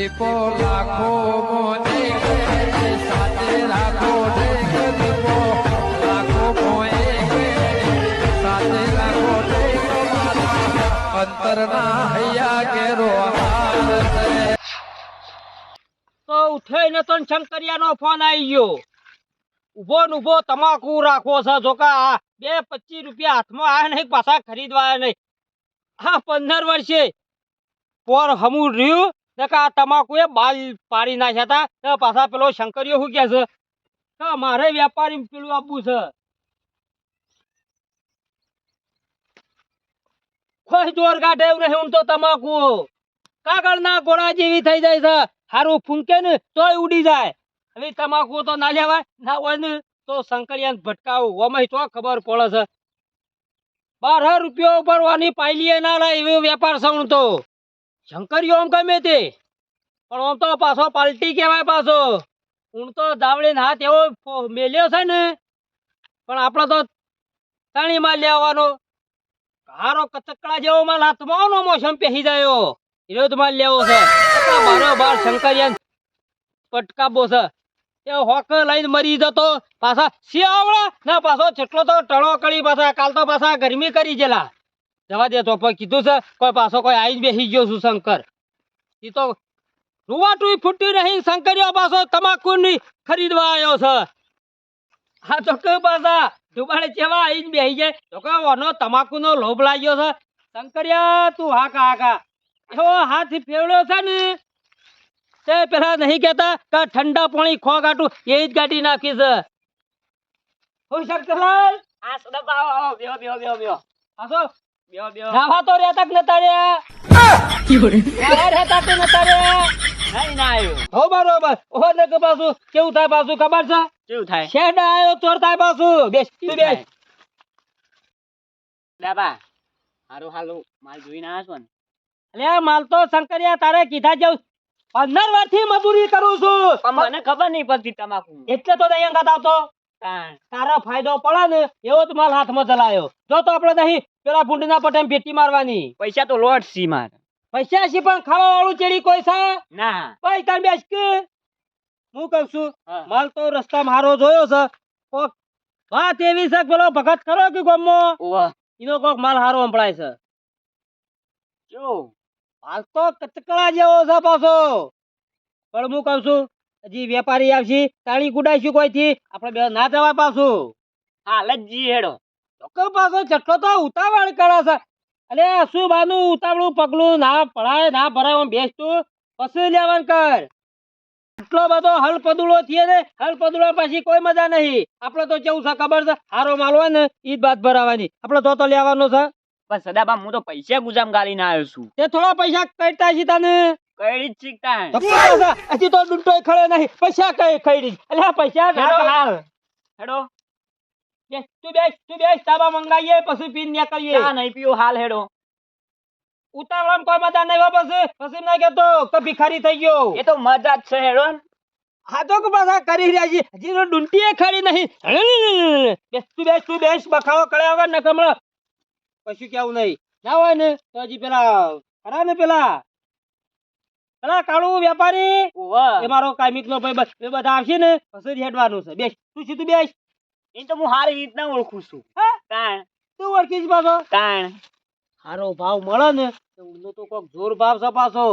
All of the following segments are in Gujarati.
દીપો લાખો સાથે રાખો લાખો સાથે રાખો અંતરના હૈયા કેરો તો ઉઠાઈને તો શંકરિયાનો ફોન આવી ગયો. ઊભો ને ઊભો તમાકુ રાખો છે. જોકા આ બે પચીસ રૂપિયા હાથમાં આયા નહીં, પાછા ખરીદવા નહીં. હા પંદર વર્ષે પોર હમું રહ્યું આ તમાકુ એ બાલ પાડી નાખ્યા હતા પાછા પેલો શંકરીઓ શું કે છે? મારે વેપારી પેલું આપવું છે. કોઈ જોર કાઢે એવું નહીં તો તમાકુ. કાગળના ગોળા જેવી થઈ જાય છે. હારું ફૂંકે ને તોય ઉડી જાય. હવે તમાકુ તો ના લેવાય, ના હોય ને તો શંકરિયાને ભટકાવું. ઓમાં તો ખબર પડે છે. બાર રૂપિયા ઉપર વાની પાયલીએ ના લાય એવો વેપાર સૌણ તો શંકરિયો આમ ગમે તે. પણ આમ તો પાછો પાલટી કહેવાય પાછો. હું તો દાવડીને હાથ એવો મેલ્યો છે ને, પણ આપણે તો તાણીમાં લેવાનો હારો કચકડા જેવો માલ હાથમાં નો મોસમ પહેરી જાય. વિરોધ માલ લેવો છે બારો બાર શંકરિયા પટકાબો છે. એ હોક લઈને મરી જતો, પાછા શિયાવડા ના, પાછો છેટલો તો ટણો કરી પાછા, કાલ તો પાછા ગરમી કરી જેલા. જવા દે તો પણ કીધું છે, કોઈ પાછો કોઈ આવીને બેસી ગયો છું, શંકર. એ તો રૂવાટું ફૂટી રહી શંકરિયા પાછો તમાકુ ની ખરીદવા આવ્યો છે. હા તો કયું પાછા ડુબાડે જેવા આવીને બેસી જાય? તો કે ઓનો તમાકુ નો લોભ લાગ્યો છે. શંકરિયા તું હાકા હાકા એવો હાથ ફેવડ્યો છે ને તે પેલા નહીં કેતા કે ઠંડા પાણી ખો કાઢું એ જ કાઢી નાખી છે. હું શંકરલાલ આ સદા આવો આવો બેહો બેહો બેહો બેહો. આસો બેહો બેહો. નાવા તો રહેતા જ નતા નાવા રહેતા તો નતા રહ્યા. નહીં ના આવ્યો. હો બરોબર. ઓહો ને કે પાછું? કેવું થાય પાછું ખબર છે? કેવું થાય? શેડા આયો ચોર થાય પાછું. બેસ તું બેસ. દાબા હારું હાલું માલ જોઈને આવ્યા છો ને? અલે માલ તો શંકરિયા તારે કીધા જેવું પંદર વર્ષથી મજૂરી કરું છું. પણ મને ખબર નહીં પડતી તમાકુ. એટલે તો ગાત આવતો. તારો ફાયદો પડે ને એવો જ માલ હાથમાં ચલાયો જો તો આપણે નહીં પેલા ભૂંડના પટેમ ભેટી મારવાની. પૈસા તો લોટ સી માર. પૈસા છે પણ ખાવા વાળું ચેડી કોઈ છે? ના. ભાઈ તાર બેસ કે. હું કઉ છું માલ તો રસ્તા મારો જોયો છે. કોક વાત એવી છે પેલો ભગત ખરો કે ગમો? એનો કોક માલ હારો સંભળાય છે. જો. હાલ તો કચકડા જેવો છે પાછો. પણ હું કઉ છું હજી વેપારી આવશે તાણી ગુડાઈશું કોઈથી? આપણે બે ના જવા પાછું. હાલ જ જી હેડો ચોક્કસ પાછો ચટલો તો ઉતાવળ કરે છે. અલે શું બાનું ઉતાવળું પગલું ના પડાય ના ભરાય આમ બેસતું પછી લેવાનું કર. એટલો બધો હલ પદુડો થયે ને હલ પદુડો પછી કોઈ મજા નહીં. આપણે તો કેવું છે ખબર છે? હારો માલ હોય ને ઈ જ બાદ ભરાવાની. આપણે તો તો લેવાનો છે. પણ સદાબા હું તો પૈસા ગુજામ ગાલીને આવ્યો છું. તે થોડા પૈસા કઈતા છે તને? કઈ ચીકતા હજી તો ડૂંટોય ખડે નહીં. પૈસા કઈ ખઈડી એટલે પૈસા હેડો. તું બેસ તું બેસ તાબા મંગાઈએ પછી પીને નીકળીએ. ચા નહીં પીઓ હાલ હેડો. ઉતાવળામાં કોઈ મજા નહીં હો પછી પછી ના કેતો તો ભિખારી થઈ ગયો. એ તો મજા જ છે હેડો. હા તો કે પાછા કરી રહ્યા છે હજી તો ડુંટીએ ખરી નહીં. બેસ તું બેસ તું બેસ બખાવો કર્યા વગર ને કમળ કશું કેવું નહીં. ના હોય ને તો હજી પેલા ખરા ને પેલા? પેલા કાળું વેપારી? એ મારો કામિક નો ભાઈ બધા આવશે ને પછી હેડવાનું છે. બેસ તું સીધું બેસ. એ તો હું હારી રીતના ઓળખું છું. હા? તાણ. તું ઓળખીશ પાછો? તાણ. સારો ભાવ મળે ને તો ઊંધો તો કોક જોર ભાવ છે પાછો.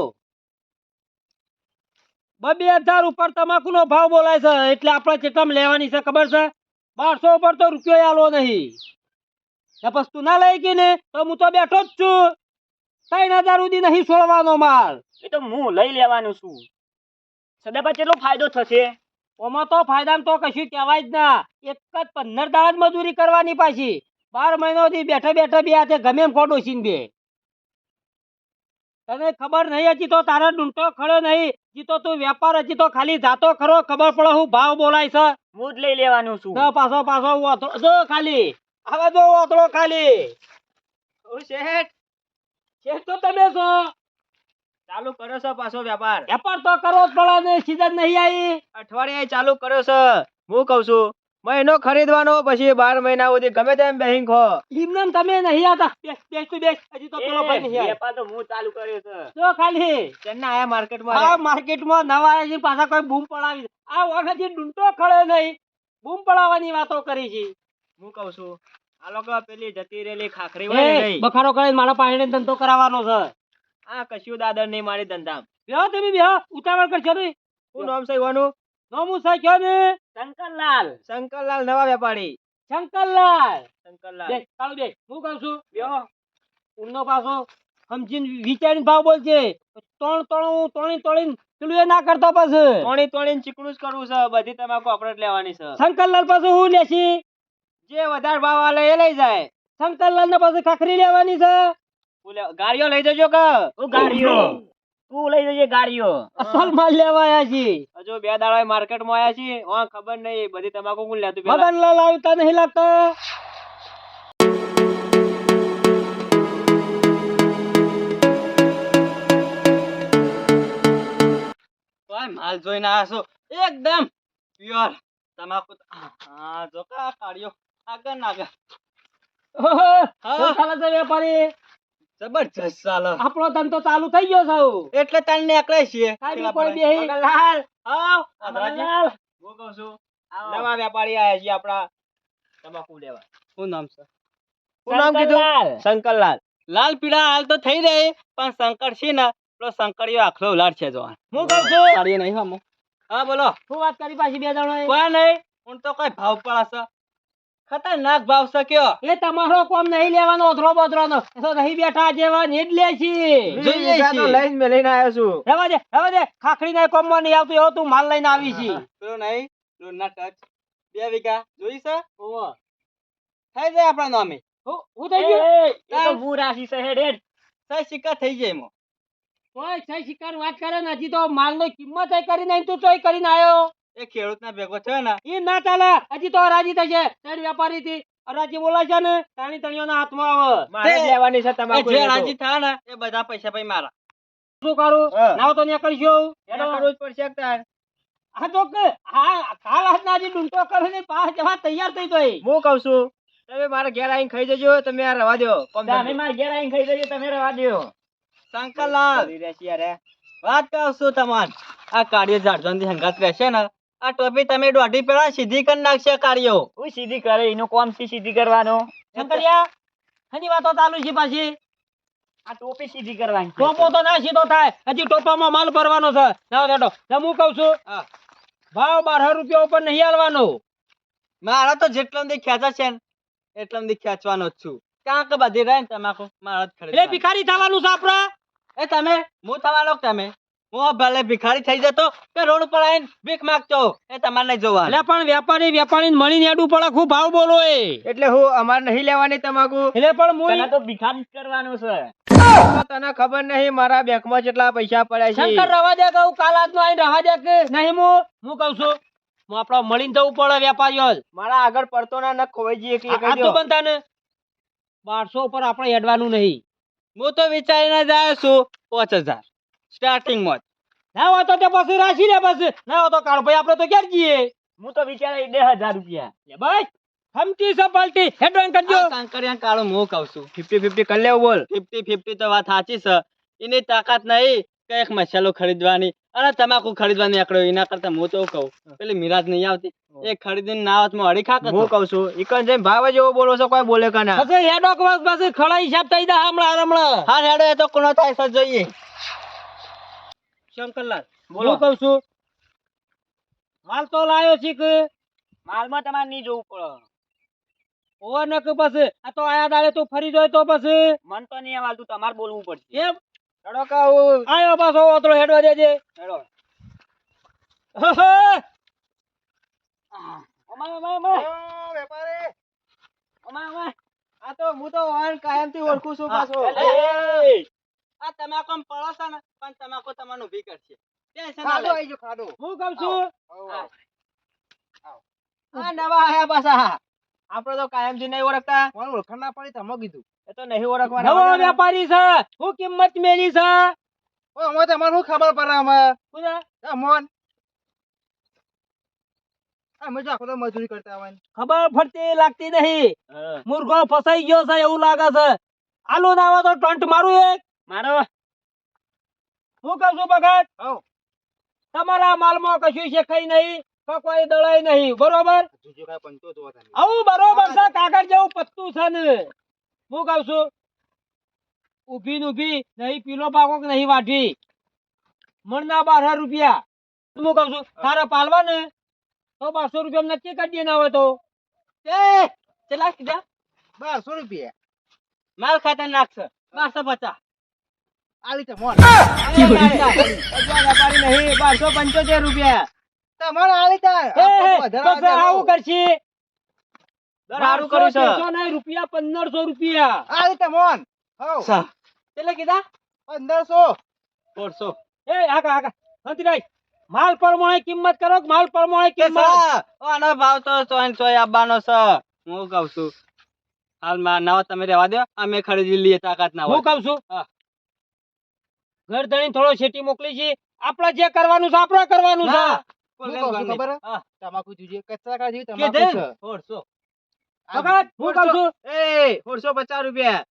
બે હજાર ઉપર તમાકુ નો ભાવ બોલાય છે એટલે આપણે કેટલામાં લેવાની છે ખબર છે? બારસો ઉપર તો રૂપિયો આલો નહીં. તપસ તું ના લઈ ગઈ ને તો હું તો બેઠો જ છું. ત્રણ હજાર સુધી નહીં છોડવાનો માલ. એ તો હું લઈ લેવાનું છું. સદાબા કેટલો ફાયદો થશે? ઓમાં તો ફાયદામાં તો કશું કહેવાય જ ના. એક જ પંદર દાડા મજૂરી કરવાની પાછી. બાર મહિનોથી બેઠા બેઠા બે હાથે ગમે એમ ખોટું છીન બે. તને ખબર નહીં હજી તો તારો ડૂંટો ખડો નહીં. હજી તો તું વેપાર હજી તો ખાલી જાતો ખરો. ખબર પડે હું ભાવ બોલાય છે. હું જ લઈ લેવાનું છું. પાછો પાછો ઓથળો જો ખાલી. હવે જો ઓથળો ખાલી. શેઠ. શેઠ તો તમે છો. ચાલુ કરો છો પાછો વેપાર? વેપાર તો કરવો જ પડે ને સીઝન નહીં આવી. અઠવાડિયે ચાલુ કરો છો. હું કઉ છું મહિનો ખરીદવાનો પછી બાર મહિના સુધી ગમે તેમ બેહિંગ ખો. એમને તમે નહીં આવતા. બેસ બેસ તું બેસ. હજી તો પેલો ભાઈ નહીં આવ્યો. તો હું ચાલુ કર્યો છે. જો ખાલી. ચેન્ના આયા માર્કેટમાં આ માર્કેટમાં નવા આવ્યા છે પાછા કોઈ બૂમ પડાવી. આ વખતે ડૂંટો ખડે નહીં. બૂમ પડાવવાની વાતો કરી છે. હું કહું છું આ લોકો પેલી જતી રહેલી ખાખરી હોય બખારો કરીને મારા પાણીને ધંધો કરાવવાનો છે. આ કશું દાદર નહીં મારી ધંધા બેહો તમે બેહો ઉતાવળ કરશો નહીં. હું નામ છે વાનું નોમું છે કયો ને? શંકરલાલ. શંકરલાલ નવા વેપારી. શંકરલાલ. શંકરલાલ. બે ચાલુ બે હું કહું છું? બેહો. ઊંડો પાછો. સમજીને વિચારીને ભાવ બોલજે. ત્રણ ત્રણ ત્રણી ત્રણી પેલું એ ના કરતો પાછું. ત્રણી ત્રણી ચીકણું જ કરવું છે. બધી તમાકુ આપણે જ લેવાની છે. શંકરલાલ પાછું હું લેશી? જે વધારે ભાવ આલે એ લઈ જાય. શંકરલાલ ને પાછું ખાખરી લેવાની છે? ગાડીઓ લઈ જજો કે? ગાડીઓ. તું લઈ જજે ગાડીઓ. અસલ માલ લેવા આવ્યા છીએ. હજુ બે દાડા માર્કેટમાં આયા છીએ. હા ખબર નહીં. બધી તમાકુ કોણ લેતું મગન લાલ આવતા નહીં લાગતા? માલ જોઈને આવ્યા છો. એકદમ પ્યોર તમાકુ હા જો કા કાઢ્યો. આગળ ના આગળ. હા. છે વેપારી? જબરજસ્ત ચાલે. આપણો ધંધો ચાલુ થઈ ગયો સૌ એટલે તને નીકળે છીએ. મગનલાલ, આવ. લાલ હું કહું છું નવા વેપારી આયા છે આપણા તમાકુ લેવા. શું નામ છે? શું નામ કીધું? શંકરલાલ. લાલ પીળા હાલ તો થઈ રહી પણ શંકર છે ને પેલો શંકરિયો આખલો ઉલાડ છે જો હું કહું છું. નહીં હા બોલો. શું વાત કરી પાછી બે જણોએ? કોઈ નહીં. હું તો કઈ ભાવ પડાશે. ખતરનાક ભાવ શક્યો એ તમારો કોમ નહીં લેવાનો ઓથરો બોથરોનો. એ તો નહીં બેઠા જેવા ને જ લે છે. જોઈએ છીએ. લઈને મે લઈને આવ્યો છું. રહેવા દે રહેવા દે. ખાખડી ના કોમમાં નહીં આવતું એવો તું માલ લઈને આવી છે. પેલું નહીં પેલું ના ટચ બે વીઘા. જોઈ છે? ઓહો. થઈ જાય આપણા નામે. હું હું થઈ ગયો? એ તો હું રાશી છે હેડ હેડ. સહી સિક્કા થઈ જાય એમાં. કોઈ સહી સિક્કા વાત કરે ને હજી તો માલની કિંમત કરી નહીં તું ચોઈ કરીને આવ્યો. એ ખેડૂત ના ભેગો થયો ને એ ના ચાલે. હજી તો રાજી થશે. સાઈડ વેપારી થી રાજી બોલાય છે ને તાણી તણીઓના હાથમાં આવે. મારે લેવાની છે તમારે જે રાજી થાય ને એ બધા પૈસા ભાઈ મારા. શું કરું? નાવ તો ત્યાં કરશું એને કરવું જ પડશે તાર? હા તો કે હા કાલ હાથના હજી ડૂંટો કરે ને પાસ જવા તૈયાર થઈ તો હું કઉ છું તમે મારા ઘેર આવીને ખાઈ જજો તમે આ રવા દો તમે મારા ઘેર આવીને ખાઈ જજો તમે રવા દો શંકરલાલ. વાત કહું છું તમાર. આ કાર્ય ઝાડઝાડથી સંગાત રહેશે ને આ ટોપી તમે દોઢી પેલા સીધી કરી નાખશે કાર્યો. હું સીધી કરે એનો કોમ છે સીધી કરવાનો. શંકરિયા હજી વાતો ચાલુ છે પાછી. આ ટોપી સીધી કરવાની. ટોપો તો ના સીધો થાય. હજી ટોપામાં માલ ભરવાનો છે. જાઓ દેડો હું કહું છું ભાવ બારસો રૂપિયા ઉપર નહીં હાલવાનો. મારા તો જેટલો દી ખેંચા છે ને એટલો દી ખેંચવાનો જ છું. ક્યાંક બધી રહે ને તમાકુ મારા જ. ભિખારી થવાનું છે આપડે એ તમે હું થવાનો કે તમે? હું ભલે ભિખારી થઈ જતો કે રોડ ઉપર આવીને ભીખ માંગતો. એ તમારે નહીં જોવાનું. એટલે પણ વેપારી વેપારી મળીને એડું પડે ખૂબ ભાવ બોલો એ. એટલે હું અમારે નહીં લેવાની તમાકુ? એટલે પણ હું તો ભિખારી કરવાનું છે. તને ખબર નહીં મારા બેંકમાં કેટલા પૈસા પડ્યા શંકર રવા દે કહું કાલ આજનો આઈને રવા દે કે નહીં હું? હું કહું છું હું મળીને જવું પડે વેપારીઓ. મારા આગળ પડતો ના ન ખોવાઈ જઈએ કે આ તો બનતા ને. બારસો ઉપર આપણે હેડવાનું નહીં. હું તો વિચારીને જાય છું પાંચ હજાર. સ્ટાર્ટિંગમાં ના હોય તો તે પછી રાખી લે પછી. ના હોય તો કાળ ભાઈ આપણે તો ક્યાં જઈએ? હું તો વિચારે બે હજાર રૂપિયા. લે ભાઈ હમતી છે પલટી હેડવાન કરજો. કાંકરિયા કાળો મો કહું છું ફિફ્ટી ફિફ્ટી કરી લેવું બોલ. ફિફ્ટી ફિફ્ટી તો વાત સાચી છે. એની તાકાત નહીં કે એક મસાલો ખરીદવાની. અને તમાકુ ખરીદવાની આકડો એના કરતા હું તો કહું. પેલી મિરાજ નહીં આવતી. એ ખરીદીને ના આવતમાં અડી ખાક હું કહું છું ઈકન જેમ ભાવ જ એવો બોલો છો કોઈ બોલે કે ના? હેડો કવાસ પાસે ખડા હિસાબ થઈ જાય હમણાં હમણાં. હા હેડો એ તો કોનો થાય જોઈએ. શંકરલાલ બોલો. કઉ છું માલ તો લાયો છે કે? માલમાં તમારે નહીં જોવું પડે. ઓવર ને કે પછી? આ તો આયા દાડે તું ફરી જોય તો પછી? મન તો નહીં આવતું તમારે બોલવું પડશે. એમ? હેડો કાઉ આયો પાછો ઓતરો હેડવા દેજે. હેડો અમાય અમાય અમાય વેપારી. અમાય અમાય આ તો હું તો વાહન કાયમથી ઓળખું છું પાછો. એ, આ તમાકુ પડો ને પણ તમાકુ તમને ઊભી કરશે. ટેન્શન ખાડો આવી ગયો, ખાડો. હું કહું છું? આ નવા આયા પાછા. આપણે તો કાયમથી નહીં ઓળખતા. કોણ ઓળખાણ ના પડી તમે કીધું? એ તો નહીં ઓળખવા નવો વેપારી છે. હું કિંમત મેલી છે. ઓય અમે તો શું ખબર પડે અમે પૂજા. મોન મજૂરી કરતા હોય ખબર ફરતી લાગતી નહીં. મુર્ગો ફસાઈ ગયો છે એવું લાગે છે. આલુ ના આવે તો ટંટ મારું એક. મારો. હું કહું છું ભગત તમારા માલમાં કશું શેખાય નહીં કોઈ નહીં બરોબર? જોવો તમે. આવું બરોબર છે કાગળ જેવું પત્તું છે ને. હું કહું છું ઊભી ઊભી નહીં પીલો પાકો કે નહીં વાઢી? મણના બાર રૂપિયા. હું કહું છું તારે પાલવા ને તો બારસો રૂપિયા નક્કી કરી દે ના હોય તો. એ ચલા કીધા બારસો રૂપિયા? માલ ખાતા નાખશે બારસો પચાસ. આ મોન નહીં બારસો પંચોતેર રૂપિયા. તમારે આ રીતે એ, એ, પછી આવું કરશી? દર હારું છે. રૂપિયા પંદરસો રૂપિયા. આ રીતે મોન હઉ કીધા? પંદરસો. સોળસો એ આગા આગા હંતરાય માલ પ્રમાણે કિંમત કરો માલ પ્રમાણે કિંમત? આનો ભાવ તો ચોય ને ચોય છે હું કઉ છું. હાલમાં નવા તમે રહેવા દો. અમે ખરીદી લઈએ તાકાત ના હું કહું છું? હા. ઘર ધણી થોડો શેટી મોકલી છે. આપણે જે કરવાનું છે આપણે કરવાનું છે. ના. હું. કહું છું ખબર તમાકુ જોઈએ કચરા કાઢી તમાકુ છે. ને, સોળસો. વખત હું કહું છું. એ સોળસો પચાસ રૂપિયા.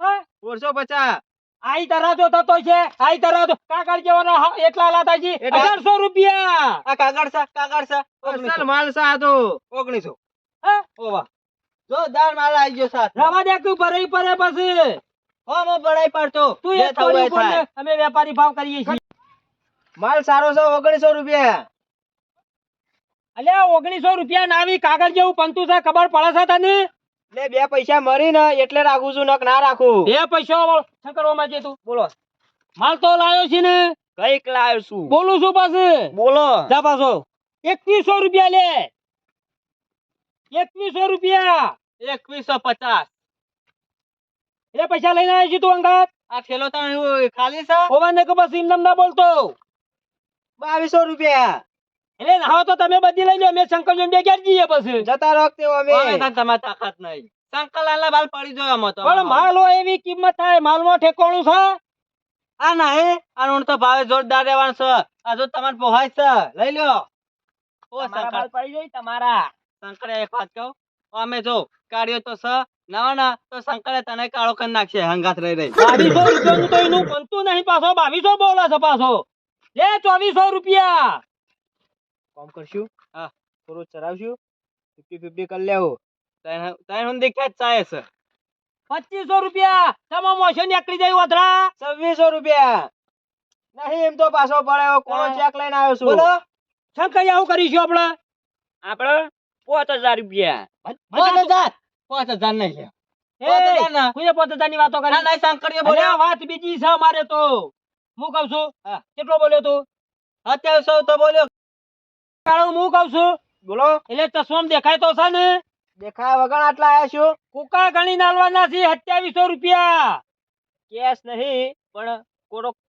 હા? સોળસો પચાસ. આઈ તરાજો થતો છે. આઈ તરાજો કાગળ જેવાના એટલા અઢારસો રૂપિયા. આ કાગળ છે કાગળ અસલ માલ છે આ તો. ઓગણીસો. હા? ઓવા. જોરદાર માલ આવી ગયો સાથ રવા દે તું ભરાઈ પડે પછી. હો મો બડાઈ પડતો. તું એ બોલ ને, અમે વેપારી ભાવ કરીએ છીએ. માલ સારો છે ઓગણીસો રૂપિયા. અલ્યા ઓગણીસો રૂપિયા ના આવી કાગળ જેવું પંતુ છે ખબર પડે છે તને? એટલે બે પૈસા મરી ને એટલે રાખું છું નક ના રાખું. બે પૈસા વાળો જે છે તું. બોલો. માલ તો લાવ્યો છે ને? કંઈક લાવ્યો છું. બોલું છું પાસે બોલો. જા પાછો. એકવીસો રૂપિયા લે. એકવીસો રૂપિયા. એકવીસો પચાસ. એટલે પૈસા લઈને આવ્યો છે તું અંગાત? આ થેલો તો ખાલી છે? ઓવાને કે બસ ના બોલતો? બાવીસો રૂપિયા. એટલે નાહો તો તમે બધી લઈ લો અમે શંકર જોઈને બે ક્યાં જઈએ પછી. જતા વખતે અમે. તમારે તાકાત નહીં. શંકરલાલ ના બાલ પડી જોયો અમે તો. પણ માલ એવી કિંમત થાય માલમાં ઠેકોણું છે? આ નહીં? આ ઊંટ તો ભાવે જોરદાર રહેવાનું છે. આ જો તમારે પોહાય છે. લઈ લ્યો ઓ શંકર. પડી જાય તમારા. શંકરે એક વાત કહું. અમે જો કાઢ્યો તો સ નવા ના તો શંકરે તને કાળો કરી નાખશે હંગાત રહી રહી બાવીસો રૂપિયાનું તો એનું બનતું નહીં પાછો બાવીસો બોલે છે પાછો. લે ચોવીસો રૂપિયા. કોમ કરશું? હા. થોડું ચરાવશું ફિફ્ટી ફિફ્ટી કરી લેવું. તને હું દેખાય ચાય છે? પચીસો રૂપિયા. તમામ મોશન નીકળી જાય વધરા છવ્વીસો રૂપિયા. નહીં એમ તો પાછો પડ્યો. કોનો. ચેક લઈને આવ્યો છું. બોલો. શંકર આવું કરીશું આપણે? આપણે પાંચ હજાર રૂપિયા. પાંચ હજાર? પાંચ હજાર નહીં લે પાંચ હજાર ના. કોઈએ પાંચ હજારની વાતો કરી ના નહીં શંકરીએ વાત બીજી છે અમારે તો. હું કઉ છું કેટલો બોલ્યો તું? અત્યારે તો બોલ્યો. કાળો હું કઉ છું. બોલો. એટલે ચશ્મા દેખાય તો છે ને? દેખાય વગર આટલા આયા છું? કુકા ગણી નાલવાના છે સત્યાવીસો રૂપિયા. કેશ નહીં પણ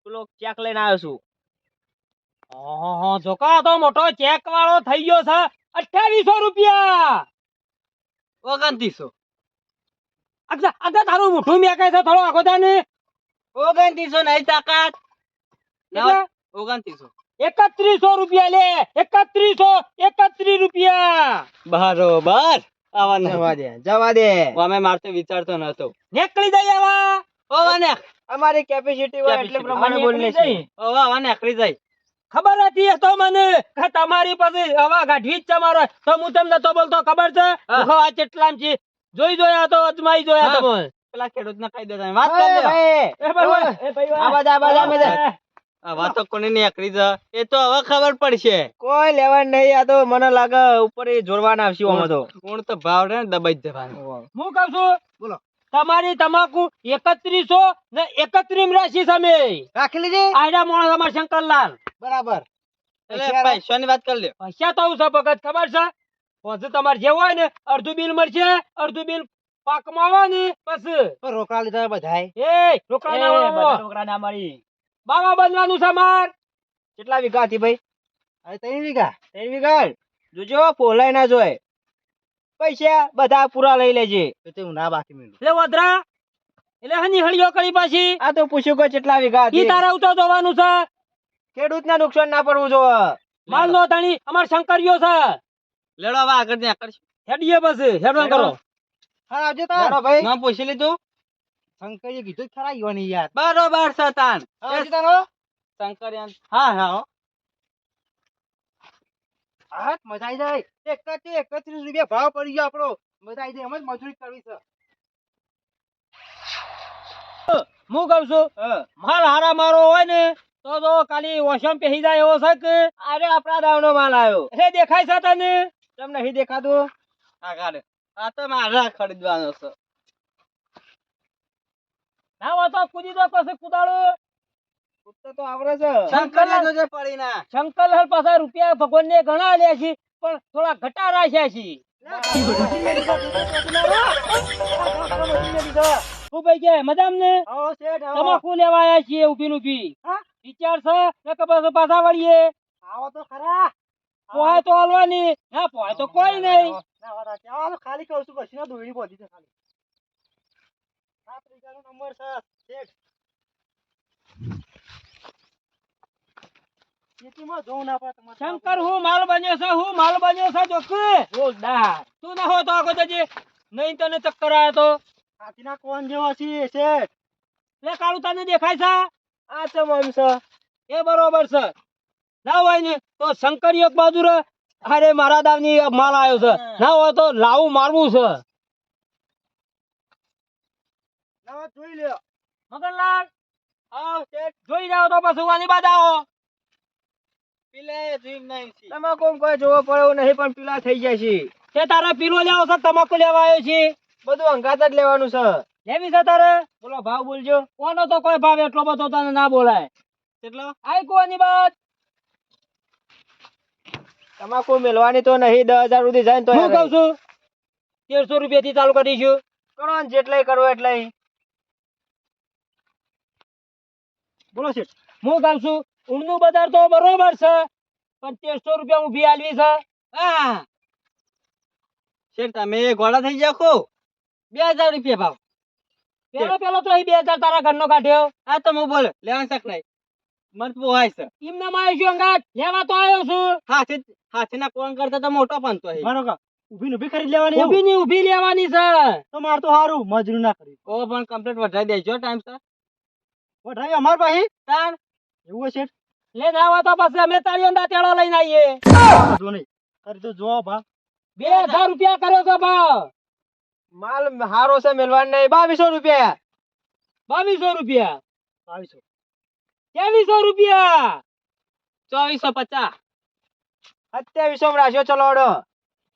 પેલો ચેક લઈને આવ્યો છું. હા જોકા તો મોટો ચેક વાળો થઈ ગયો છે. અઠ્યાવીસો રૂપિયા. ઓગણત્રીસો. અચ્છા અચ્છા તારું મોઢું મેકાય છે થોડો આખો ને ઓગણત્રીસો નહીં તાકાત. ઓગણત્રીસો. એકત્રીસો રૂપિયા લે એકત્રીસો એકત્રીસ રૂપિયા. બરોબર. આવા જવા દે જવા દે. અમે મારતો વિચારતો નતો. નીકળી જાય આવા. ઓ વાને અમારી કેપેસિટી હોય એટલે પ્રમાણે બોલી એકલી લેશે ઓ વાહ વાને આકરી જાય ખબર હતી તો મને કે તમારી પાસે હવા ગાઢવી જ છે મારો. તો હું તમને તો બોલતો ખબર છે? હા. આ ચેટલામ છે. જોઈ જોયા તો અજમાઈ જોયા તમે પેલા ખેડૂત ના કહી તમે વાત કરો એ ભાઈ, એ ભાઈ, આ બાજુ, આ બાજુ, આ બાજુ. એ, આ વાતો કોની ની આકરી છે? એ તો હવે ખબર પડશે. કોઈ લેવા નહીં આ તો મને લાગે ઉપર જોડવાના આવશે આમાં તો. કોણ તો ભાવ રે દબાઈ જવાનું. હું કહું છું બોલો. તમારી તમાકુ એકત્રીસો ને એકત્રીમ રાશિ તમે રાખી લીધી? આયડા મોણા તમારા શંકરલાલ. બરાબર. એટલે પૈસાની વાત કરી લે. પૈસા તો છે ભગત ખબર છે? વધુ તમારે જે હોય ને અડધું બિલ મળશે અડધું બિલ પાકમાં આવે ને પછી રોકડા લીધા બધાય. એ રોકડા ના વાળો. બાવા બનવાનું છે માર. કેટલા વીઘા હતી ભાઈ? અરે ત્રણ વીઘા. ત્રણ વીઘા? જોજો પોલાય ના જોય. પૈસા બધા પૂરા લઈ લેજે. તો હું ના બાકી મેળવું એટલે વધરા એટલે હની હળીઓ કરી પાછી. આ તો પૂછ્યું કે કેટલા વીઘા ઈ તારા ઉતો જોવાનું છે. ખેડૂત ને નુકસાન ના પડવું જોવે માલ નો તાણી અમાર શંકરીયો છે. લેડો હવે આગળ ને આગળ હેડીએ બસ હેડવાન કરો. હા આવજો તાર ભાઈ. નામ પૂછી લીધું? શંકરીએ કીધું ખરા યો ની યાર. બરોબર છે તાન. આવજો હો. શંકરિયાન. હા હા હો. હા મજા આવી જાય. એક જ એકત્રીસ રૂપિયા ભાવ પડી ગયો આપણો. મજા આવી જાય એમ જ મજૂરી કરવી છે. હું કહું છું માલ હારા મારો હોય ને તો તો કાલી વોશમ પહેરી જાય એવો છે કે અરે આપણા દાવનો માલ આવ્યો એટલે દેખાય છે તને તમને નહીં દેખાતું આ કાલે આ તો મારા ખરીદવાનો છે ના વાતો કૂદી દો પછી કુદાડો કૂદતો તો આવડે છે શંકરલાલ- જોજે પડી ના શંકરલાલ પાછા રૂપિયા ભગવાન ને ઘણા લે છે પણ થોડા ઘટા રાખ્યા છે શું ભાઈ કે મજામ ને. તમાકુ લેવા આવ્યા છીએ ઊભી ને ઊભી? વિચાર છે કે પાછા વળીએ. આવો તો ખરા. પોહાય તો હલવાની. ના પોહાય તો કોઈ નહીં. ખાલી કહું છું કશી ના દોડી પહોંચી છે ખાલી. સાત રૂપિયાનો નંબર છે શેઠ. શંકર હું માલ બન્યો છે હું માલ બન્યો છે જોક તું ના હો તો આગળ જજે. નહીં તને ચક્કર આવ્યો તો. હાથીના કોણ જેવો છે શેઠ? લે કાળુ તને દેખાય છે? આ તો મમ છે. એ બરોબર છે. ના હોય ને તો શંકર એક બાજુ રે અરે મારા દાવની માલ આવ્યો છે. ના હોય તો લાવું મારવું છે. ના જોઈ લ્યો. મગનલાલ! આવ શેઠ. જોઈ જાવ તો પછી વાની બાદ આવો. પીલે જીમ નહીં છે. તમાકુ કોઈ જોવો પડે એવું નહીં પણ પીલા થઈ જાય છે. તે તારે પીલો લેવો છે તમાકુ લેવા આવ્યો છે? બધું અંગાત જ લેવાનું છે. લેવી છે તારે? બોલો ભાવ બોલજો. કોનો તો કોઈ ભાવ એટલો બધો તને ના બોલાય. કેટલો? આઈ કોની વાત તમાકુ મેલવાની તો નહીં દસ હજાર સુધી જાય તો હું કઉ છું તેરસો રૂપિયા થી ચાલુ કરીશું કરો ને જેટલે કરવો એટલે બોલો છે હું કઉ છું ઊંડનું બજાર તો બરોબર છે પણ તેરસો રૂપિયા ઊભી આલવી છે. હા. શેઠ તમે ગોળા થઈ જાઓ ખો. બે હજાર રૂપિયા ભાવ. પેલો પેલો તો બે હજાર તારા ઘરનો કાઢ્યો. આ તો હું બોલે લેવા શક નહીં. મન પોહાય છે. એમને માં છું અંગાત. લેવા તો આવ્યો છું. હાથી ના કોણ કરતા તો મોટો પણ તો. બરોબર. ઊભી ને ઊભી ખરીદ લેવાની ઊભી ની ઊભી લેવાની છે. તો માર તો સારું મજૂરી ના કરી ઓ પણ કમ્પ્લીટ વધારી દેજો ટાઈમ સર વધારી અમાર પાસે તાર. એવું છે લે ના હોય તો પછી અમે તારી અંદર તેડો લઈને આવીએ જો નહીં. કરી તો જો ભા. બે હજાર રૂપિયા કર્યો છે ભાવ માલ હારો છે મેલવાન નહીં બાવીસો રૂપિયા. બાવીસો રૂપિયા. બાવીસો. ત્રેવીસો રૂપિયા. ચોવીસો પચાસ. સત્યાવીસો માં રાખ્યો ચલો ઓડો.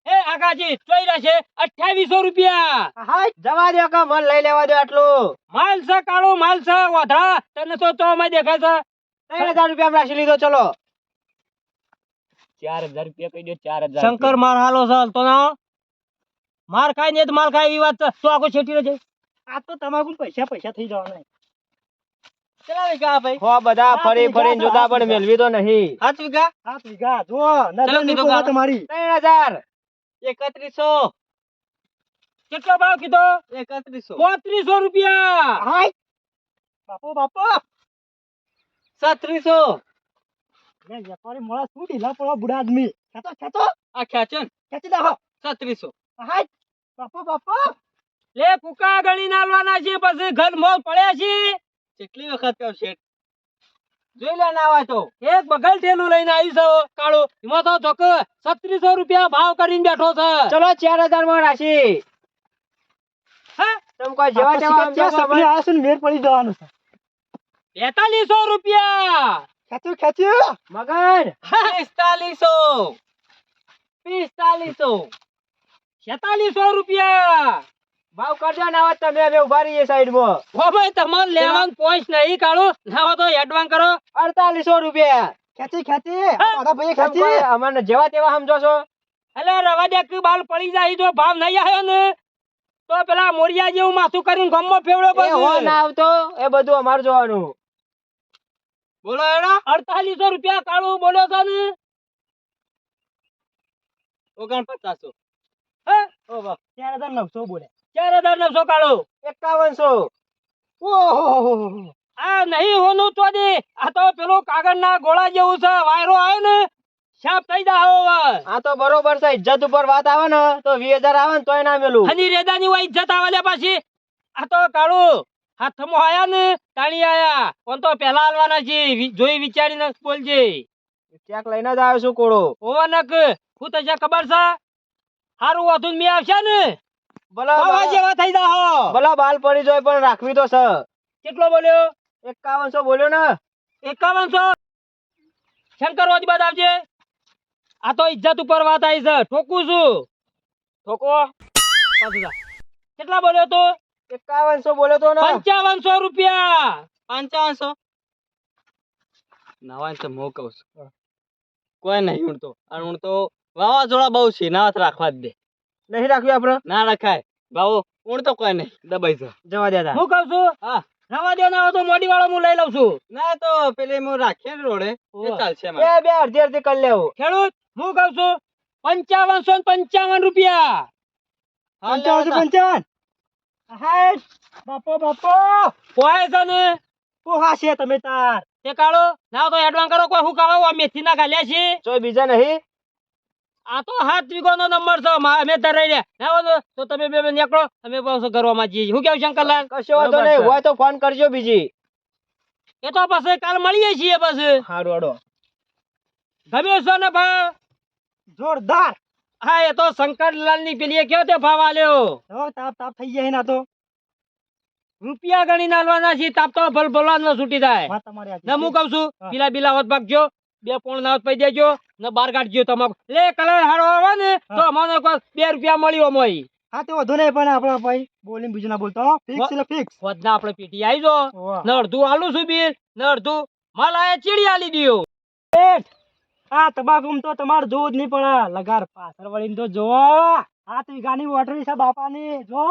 એ આગાજી ચોઈ રહેશે અઠ્યાવીસો રૂપિયા. હા જવા દો કા મન લઈ લેવા દો આટલું. માલ છે કાળો માલ છે વધા તને તો તો માં દેખાય છે. ત્રણ હજાર રૂપિયા માં રાખી લીધો ચલો. ચાર હજાર રૂપિયા કહી દો ચાર હજાર શંકર માર હાલો છે તો ના માર ખાય ને માલ ખાય એવી વાત તો આખો છેટી રહેશે આ તો તમાકુ પૈસા પૈસા થઈ જવાના ભાઈ? હો બધા ફરી જોતા પણ. તો નહીં. સાત વીઘા? સાત વીઘા. જો નજર. તમારી. કેટલો ભાવ કીધો? રૂપિયા. હાય. બાપો બાપો. સત્રીસો લે વેપારી મોળા શું ઢીલા પડો બુડા આદમી. ખેતો ખેતો આ ખેંચો ને. ખેંચી નાખો. સત્રીસો હાય. બાપો બાપો! લે કુકા ગણી નાલવાના છે પછી ઘર મોલ પડ્યા છે. કેટલી વખત કહું શેઠ જોઈ લે ના તો એક બગલ ઠેલું લઈને આવી છો કાળો. એમાં તો ધોક છત્રીસો રૂપિયા ભાવ કરીને બેઠો છે. ચલો ચાર હજારમાં રાખી. હા? કોઈ જેવા જેવા જેવા જેવા સપને આવે છે ને મેળ પડી જવાનું છે. બેતાલીસો રૂપિયા! ખેંચ્યું ખેંચ્યું મગન પિસ્તાલીસો. પિસ્તાલીસો. છેતાલીસો રૂપિયા. ભાવ કરજો ના તમે હવે ઊભા રહીએ સાઈડમાં ઓ ભાઈ તમારે લેવાનું પોઈન્ટ નહીં કાળો ના તો એડવાન્સ કરો. અડતાલીસો રૂપિયા. ખેંચી ખેંચી. આ ભાઈ ખેંચી. અમને જેવા તેવા સમજો છો. એટલે રવા દે કે બાલ પડી જાય જો ભાવ નહીં આવ્યો ને તો પેલા મોરિયા જેવું માથું કરીને ગમમાં ફેવડો બધું હો ના આવતો. એ બધું અમારે જોવાનું. બોલો એડા અડતાલીસો રૂપિયા કાળું બોલો છો ને. ઓગણપચાસો. હે? ચાર હજાર નવસો બોલે ચાર હજાર નવસો કાળો. એકાવનસો. ઓહો. આ નહીં હોનું તો દે આ તો પેલો કાગળના ગોળા જેવું છે વાયરો આવે ને સાફ થઈ જાઓ આ તો બરોબર છે ઇજ્જત ઉપર વાત આવે ને તો વીસ હજાર આવે ને તોય ના મેલું. હની રેદાની હોય ઇજ્જત આવે લે પાછી. આ તો કાળું હાથમાં આયા ને તાણી આયા. કોણ તો પહેલા હાલવાના છે જોઈ જોઈ વિચારીને બોલજે. ચેક લઈને જ આવ્યો છું કોળો. ઓનક હું તો ખબર છે હારું વાતું મે આવશે ને. ભલા બાવા જેવા થઈ જાઓ. ભલા બાલ પડી જાય પણ રાખવી તો છે. કેટલો બોલ્યો? એકાવનસો બોલ્યો ને. એકાવનસો? શંકર રોજ બાદ આવજે. આ તો ઇજ્જત ઉપર વાત આવી છે. ઠોકું છું. ઠોકો. પાછું જા. કેટલા બોલ્યો તો? એકાવનસો બોલ્યો તો ને. પંચાવનસો રૂપિયા. પંચાવનસો. નવા તો હું કહું છું કોઈ નહીં ઊણતો આ ઊણતો વાવાઝોડા બહુ છે ના રાખવા જ દે. નહીં રાખ્યું આપણે? ના રખાય. ભાવો તો કોઈ નહીં દબાઈ જા જવા દેતા હું કઉ છું? હા. રવા દે ના તો મોડી વાળો હું લઈ લઉં છું. ના તો પેલી હું રાખીએ ને રોડે. ચાલશે બે બે અડધી અડધી કરી લેવું. ખેડૂત હું કઉ છું પંચાવનસો પંચાવન રૂપિયા. પંચાવનસો પંચાવન? હાય બાપો બાપો. પોહે છે ને? પોહા છે તમે તાર. તે કાળો ના તો એડવાન્સ કરો કોઈ હું કાવા મેથી ના ગાલ્યા છે. તો બીજા નહીં. આ તો હાથ વીઘો નો નંબર છે. અમે તાર રહી રહ્યા ના હોય તો તમે બે બે નીકળો અમે પાછું કરવામાં જઈએ. હું કેવું શંકરલાલ? કશો વાંધો નહીં હોય તો ફોન કરજો બીજી. એ તો પછી કાલ મળીએ છીએ પછી. હાડો હાડો ગમે છો ને ભાવ? જોરદાર. હા એ તો શંકરલાલની પેલી કયો તે ભાવ આલ્યો? તાપ તાપ થઈ જાય ના તો. રૂપિયા ગણી નાલવાના છે તાપ તો ભલ ભલવાનો છૂટી જાય. ને હું કઉ છું પીલા બીલા હોત ભાગજો. બે પોણ નાવત પૈ દેજો ને બાર કાઢજો તમાકુ. લે કલર હારો આવે ને તો કોઈ બે રૂપિયા મળ્યો મોઈ હા તો વધુ નહીં પણ આપણા ભાઈ. બોલીને બીજું ના બોલતો ફિક્સ એટલે ફિક્સ વધના આપણે પીટી આવી જો. ને અડધું આલું છું બિલ ને અડધું માલ આયા ચીડી આલી દ્યો આ તબાકુ તો તમારે જોવું જ નહીં પડે લગાર પાછળ વળીને તો જો. હાથ વીઘાની વોટરી છે બાપાની. જો.